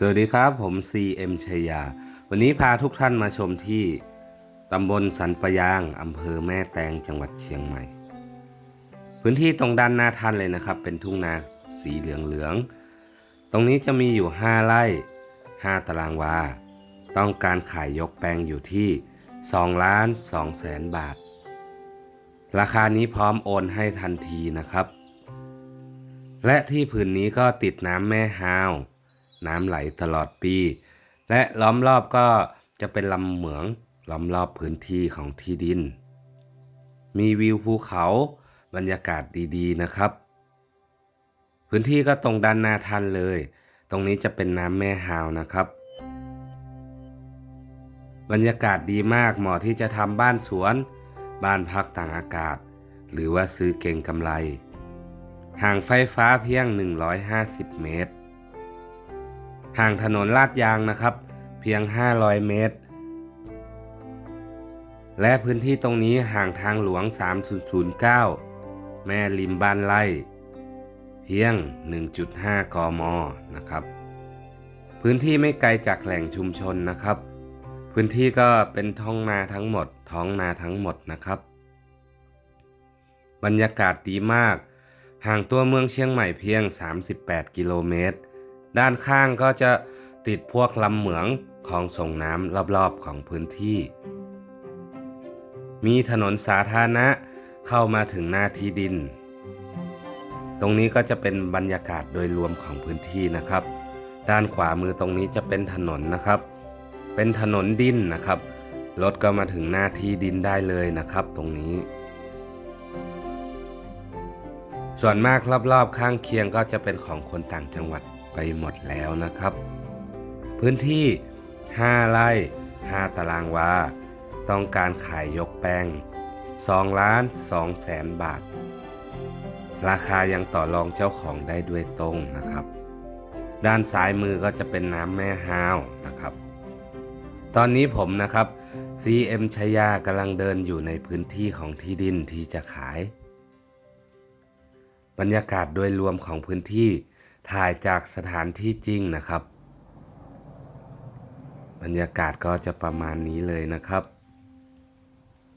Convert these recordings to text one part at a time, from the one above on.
สวัสดีครับผม CM ชัยยา วันนี้พาทุกท่านมาชมที่ตำบลสันปะยางอำเภอแม่แตงจังหวัดเชียงใหม่ พื้นที่ตรงด้านหน้าท่านเลยนะครับ เป็นทุ่งนาสีเหลืองๆตรงนี้จะมีอยู่ 5 ไร่ 5 ตารางวา ต้องการขายยกแปลงอยู่ที่2ล้าน2แสนบาท ราคานี้พร้อมโอนให้ทันทีนะครับ และที่ผืนนี้ก็ติดน้ำแม่ฮาว น้ำไหลตลอดปี และล้อมรอบก็จะเป็นลำเหมืองล้อมรอบพื้นที่ของที่ดิน มีวิวภูเขาบรรยากาศดีๆนะครับ พื้นที่ก็ตรงด้านหน้าท่านเลย ตรงนี้จะเป็นน้ำแม่ฮาวนะครับ บรรยากาศดีมากเหมาะที่จะทำบ้านสวน บ้านพักต่างอากาศ หรือว่าซื้อเก่งกำไร ห่างไฟฟ้าเพียง 150 เมตร ห่างถนนลาดยางนะครับ เพียง 500 เมตร และพื้นที่ตรงนี้ห่างทางหลวง 3009 แม่ริมบ้านไร่ เพียง 1.5 กมนะครับ พื้นที่ไม่ไกลจากแหล่งชุมชนนะครับ พื้นที่ก็เป็นท้องนาทั้งหมด ท้องนาทั้งหมดนะครับ บรรยากาศดีมากห่างตัวเมืองเชียงใหม่เพียง 38 กิโลเมตร ด้านข้างก็จะติดพวกลำเหมืองของส่งน้ำรอบๆของพื้นที่ มีถนนสาธารณะเข้ามาถึงหน้าที่ดิน ตรงนี้ก็จะเป็นบรรยากาศโดยรวมของพื้นที่นะครับ ด้านขวามือตรงนี้จะเป็นถนนนะครับ เป็นถนนดินนะครับรถก็มาถึงหน้าที่ดินได้เลยนะครับ ตรงนี้ ส่วนมากรอบๆข้างเคียงก็จะเป็นของคนต่างจังหวัด ไปหมดแล้วนะครับ พื้นที่ 5 ไร่ 5 ตารางวา ต้องการขายยกแปลง2ล้าน2แสนบาท ราคายังต่อรองเจ้าของได้ด้วยตรงนะครับ ด้านซ้ายมือก็จะเป็นน้ำแม่ฮาวนะครับ ตอนนี้ผมนะครับ CM ชยากำลังเดินอยู่ในพื้นที่ของที่ดินที่จะขาย บรรยากาศโดยรวมของพื้นที่ ถ่ายจากสถานที่จริงนะครับ บรรยากาศก็จะประมาณนี้เลยนะครับ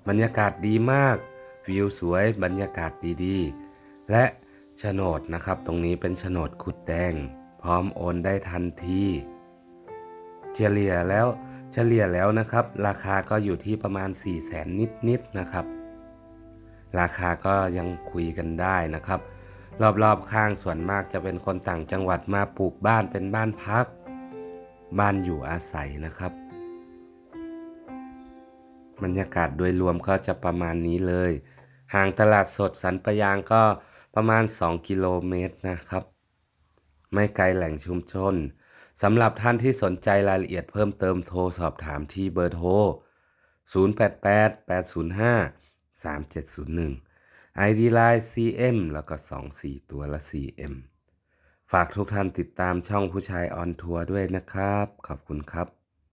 บรรยากาศดีมาก วิวสวยบรรยากาศดีๆ และโฉนดนะครับ ตรงนี้เป็นโฉนดขุดแดง พร้อมโอนได้ทันทีเฉลี่ยแล้วเฉลี่ยแล้วนะครับ ราคาก็อยู่ที่ประมาณ 4 0 0แสนนิดๆนะครับ ราคาก็ยังคุยกันได้นะครับ รอบๆข้างส่วนมากจะเป็นคนต่างจังหวัดมาปลูกบ้านเป็นบ้านพัก บ้านอยู่อาศัยนะครับบรรยากาศโดยรวมก็จะประมาณนี้เลย ห่างตลาดสดสันปะยางก็ประมาณ 2 กิโลเมตรนะครับ ไม่ไกลแหล่งชุมชนสำหรับท่านที่สนใจรายละเอียดเพิ่มเติมโทรสอบถามที่เบอร์โทร 088 805 3701 ID Line CM แล้วก็ 24 ตัวละ CM ฝากทุกท่านติดตามช่องผู้ชายออนทัวร์ด้วยนะครับ ขอบคุณครับ